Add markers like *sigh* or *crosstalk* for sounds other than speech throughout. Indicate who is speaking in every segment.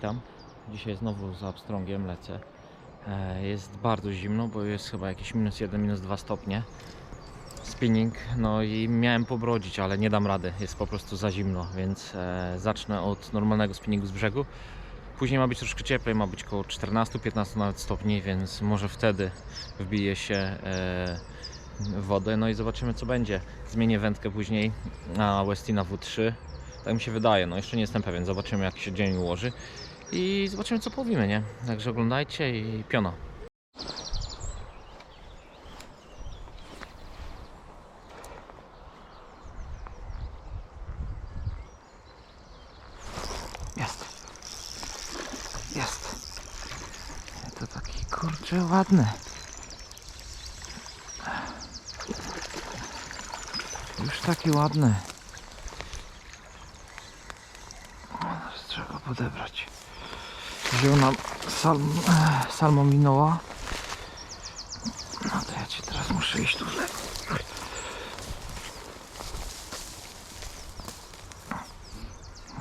Speaker 1: Witam. Dzisiaj znowu z Armstrongiem lecę. E, Jest bardzo zimno, bo jest chyba jakieś minus 1, minus 2 stopnie. Spinning, no i miałem pobrodzić, ale nie dam rady, jest po prostu za zimno, więc e, zacznę od normalnego spinningu z brzegu. Później ma być troszkę cieplej, ma być około 14-15 nawet stopni, więc może wtedy wbije się e, wodę, no i zobaczymy co będzie. Zmienię wędkę później na Westina W3, tak mi się wydaje, no jeszcze nie jestem pewien, zobaczymy jak się dzień ułoży i zobaczymy co powiemy, nie? Także oglądajcie i piona. Jest. Jest. To taki kurczę ładny. Już taki ładny. Trzeba podebrać. Nam salm, eh, salmominoła. No to ja cię teraz muszę iść tu w lewo.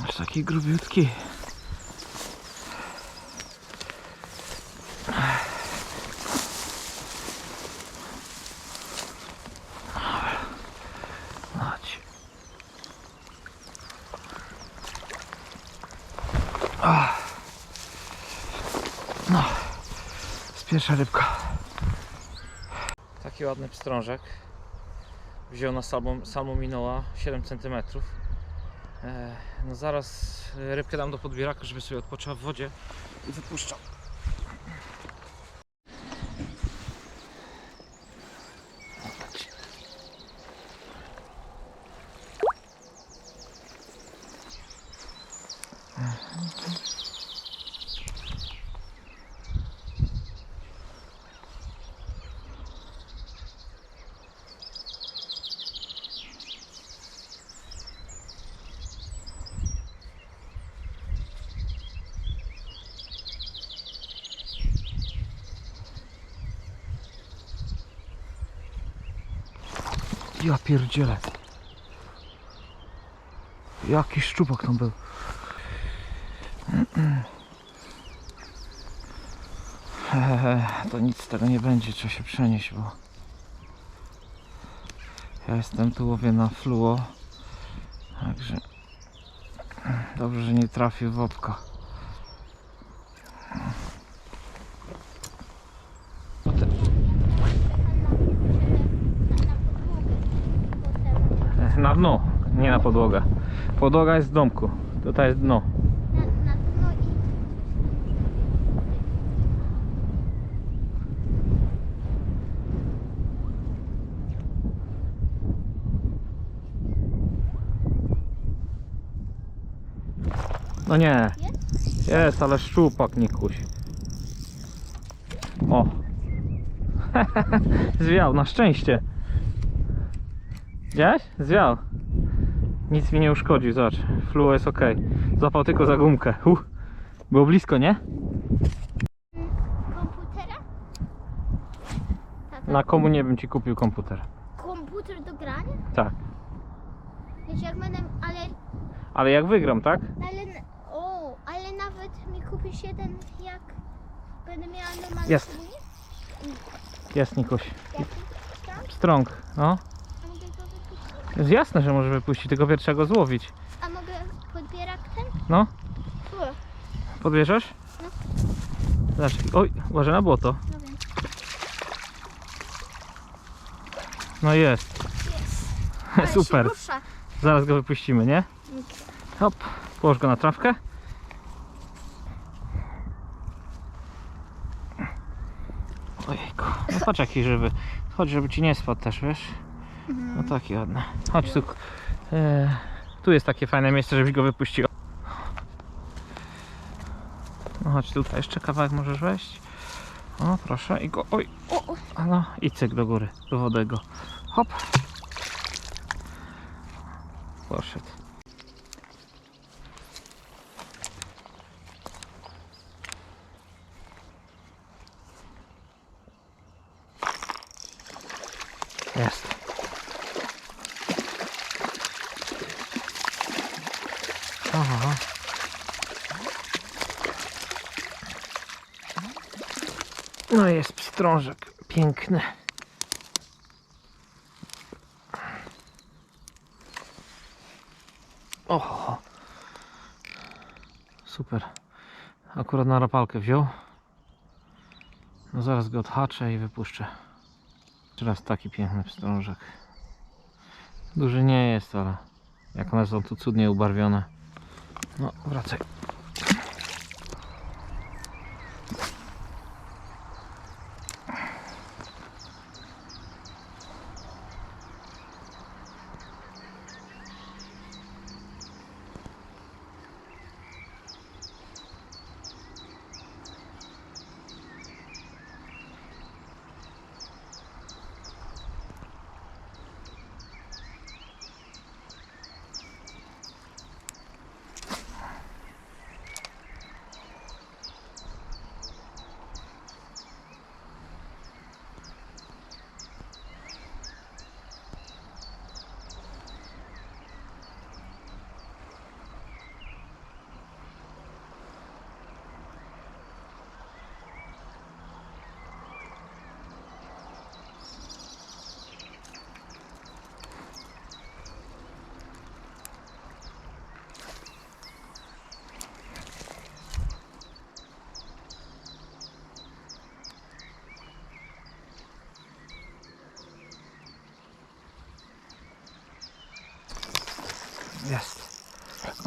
Speaker 1: Masz taki grubiutki. Pierwsza rybka. Taki ładny pstrążek. Wziął na salmon, salmominoła 7 cm. No zaraz rybkę dam do podbieraka, żeby sobie odpoczęła w wodzie i wypuszczam. Ja pierdzielę. Jaki szczupak tam był. *clears throat* To nic z tego nie będzie, trzeba się przenieść, bo ja jestem tu łowię na fluo. Także dobrze, że nie trafił w opka. Na dno, nie na podłogę. Podłoga jest w domku, tutaj jest dno. No nie,
Speaker 2: jest?
Speaker 1: ale szczupak nie kuś. O. *laughs* Zwiał, na szczęście. Widziałeś? Zwiał. Nic mi nie uszkodził, zobacz. Fluo jest ok. Zapał tylko za gumkę. Uh. Było blisko, nie?
Speaker 2: Komputera? Tata,
Speaker 1: Na komu nie bym ci kupił komputer.
Speaker 2: komputer do grania?
Speaker 1: Tak.
Speaker 2: Wiesz jak będę, ale,
Speaker 1: Ale jak wygram, tak?
Speaker 2: ale, o, ale nawet mi kupisz jeden jak będę miała normalny
Speaker 1: Jest.
Speaker 2: silnik?
Speaker 1: Jest Nikuś.
Speaker 2: Jaki?
Speaker 1: Strąg, no.
Speaker 2: A mogę go wypuścić?
Speaker 1: Jest jasne, że może wypuścić, tylko pierwsze go złowić.
Speaker 2: A mogę podbierak ten?
Speaker 1: No,
Speaker 2: Tu,
Speaker 1: podbierzesz?
Speaker 2: No.
Speaker 1: Zobacz, oj, uważaj na błoto.
Speaker 2: no wiem.
Speaker 1: No jest.
Speaker 2: Jest. *laughs* Ale
Speaker 1: Super.
Speaker 2: Rusza.
Speaker 1: Zaraz go wypuścimy, nie? Hop, połóż go na trawkę. Ojejku, no patrz jaki żywy. Chodź, żeby ci nie spadł też, wiesz? No taki ładny. Chodź tu. E, tu jest takie fajne miejsce, żebyś go wypuścił. No chodź tutaj, jeszcze kawałek możesz wejść. O, proszę i go, oj, o, no i cyk do góry, do wody go. Hop. Poszedł. Jest. Aha. No jest pstrążek. Piękny. Oho. Super. Akurat na rapalkę wziął. No zaraz go odhaczę i wypuszczę. Jeszcze raz taki piękny pstrążek. Duży nie jest, ale jak one są tu cudnie ubarwione. No, wracaj. Jest.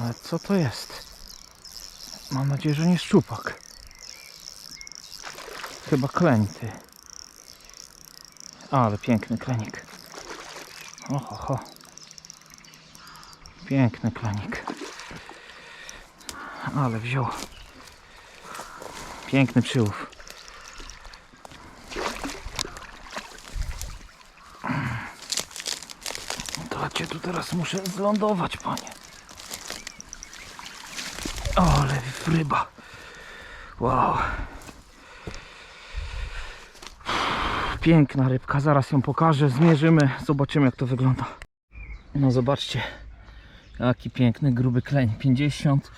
Speaker 1: Ale co to jest? Mam nadzieję, że nie szczupak. Chyba klęty. Ale piękny klenik. Oho, ho. Piękny klenik. Ale wziął. Piękny przyłów. To cię tu teraz muszę zlądować, panie. O, ale ryba. Wow. Piękna rybka, zaraz ją pokażę, zmierzymy, zobaczymy jak to wygląda. No zobaczcie, jaki piękny, gruby kleń, 50.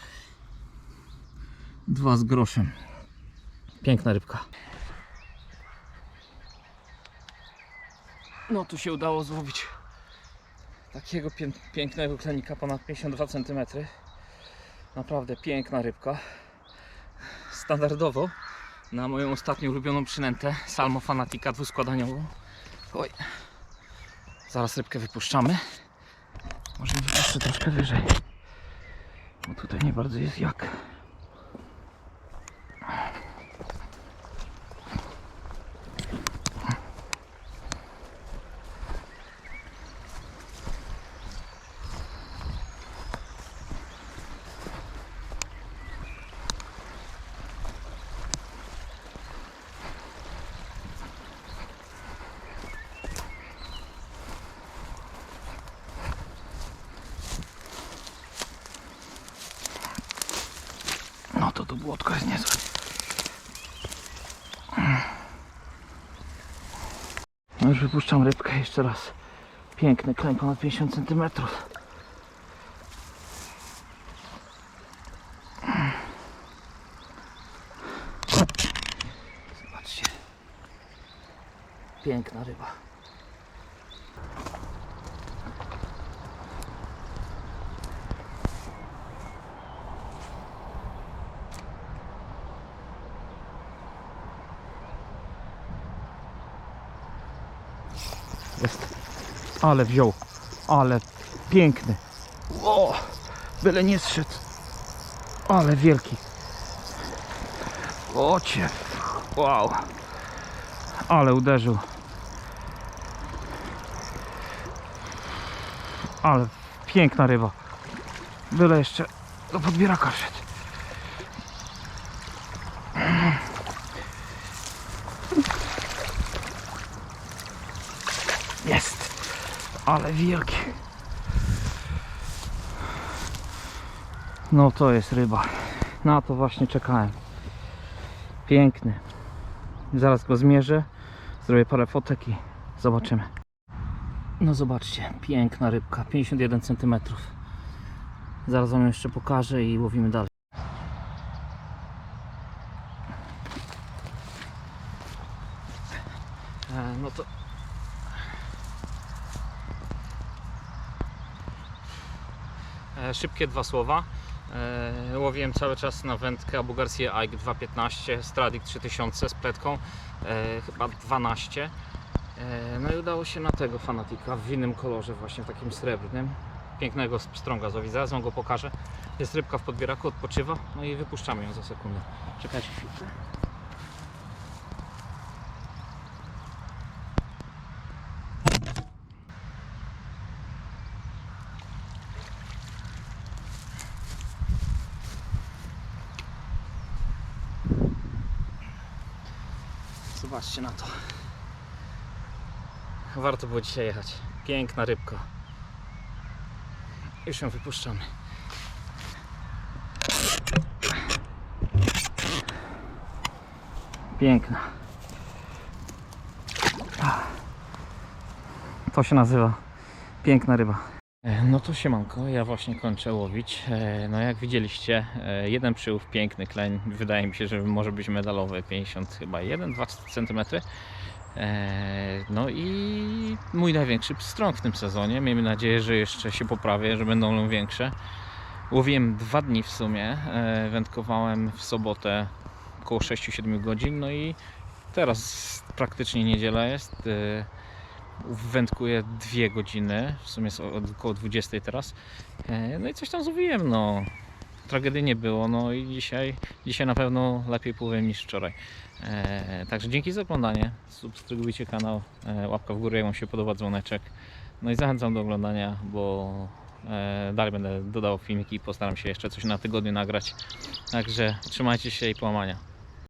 Speaker 1: Dwa z groszem. Piękna rybka. No tu się udało złowić takiego pię- pięknego klenika ponad 52 cm. Naprawdę piękna rybka. Standardowo na moją ostatnią ulubioną przynętę Salmo Fanatica dwuskładaniową. Oj. Zaraz rybkę wypuszczamy. Może wypuszczę troszkę wyżej. Bo tutaj nie bardzo jest jak. To tu błotko jest niezłe. No już wypuszczam rybkę jeszcze raz. Piękny kleń ponad 50 cm. Zobaczcie. Piękna ryba. Ale wziął. Ale piękny. O, byle nie zszedł. Ale wielki. Ocie. Wow. Ale uderzył. Ale piękna ryba. Byle jeszcze do podbieraka szedł. Jest. Ale wielki. No to jest ryba. Na to właśnie czekałem. Piękny. Zaraz go zmierzę. Zrobię parę fotek i zobaczymy. No zobaczcie, piękna rybka, 51 cm. Zaraz wam jeszcze pokażę i łowimy dalej. E, no to Szybkie dwa słowa. E, Łowiłem cały czas na wędkę Abu Garcia Ike 2.15, Stradic 3000 z pletką, e, chyba 12. E, No i udało się na tego fanatika w innym kolorze, właśnie takim srebrnym. Pięknego pstrąga zowi. Zaraz wam go pokażę. Jest rybka w podbieraku, odpoczywa. No i wypuszczamy ją za sekundę. Czekajcie chwilkę. Na to. Warto było dzisiaj jechać. Piękna rybka. Już ją wypuszczamy. Piękna. To się nazywa piękna ryba. No to siemanko, ja właśnie kończę łowić. E, No jak widzieliście, e, jeden przyłów, piękny kleń. Wydaje mi się, że może być medalowy, 50 chyba 1-2 cm. E, No i mój największy pstrąg w tym sezonie. Miejmy nadzieję, że jeszcze się poprawię, że będą one większe. Łowiłem dwa dni w sumie. E, Wędkowałem w sobotę około 6-7 godzin. No i teraz praktycznie niedziela jest. Wędkuję dwie godziny. W sumie jest około 20 teraz. E, No i coś tam złowiłem. No. Tragedii nie było. No i dzisiaj, dzisiaj na pewno lepiej pływem niż wczoraj. E, także dzięki za oglądanie. Subskrybujcie kanał, e, łapka w górę, jak Wam się podoba dzwoneczek. No i zachęcam do oglądania, bo e, dalej będę dodał filmiki i postaram się jeszcze coś na tygodniu nagrać. Także trzymajcie się i połamania.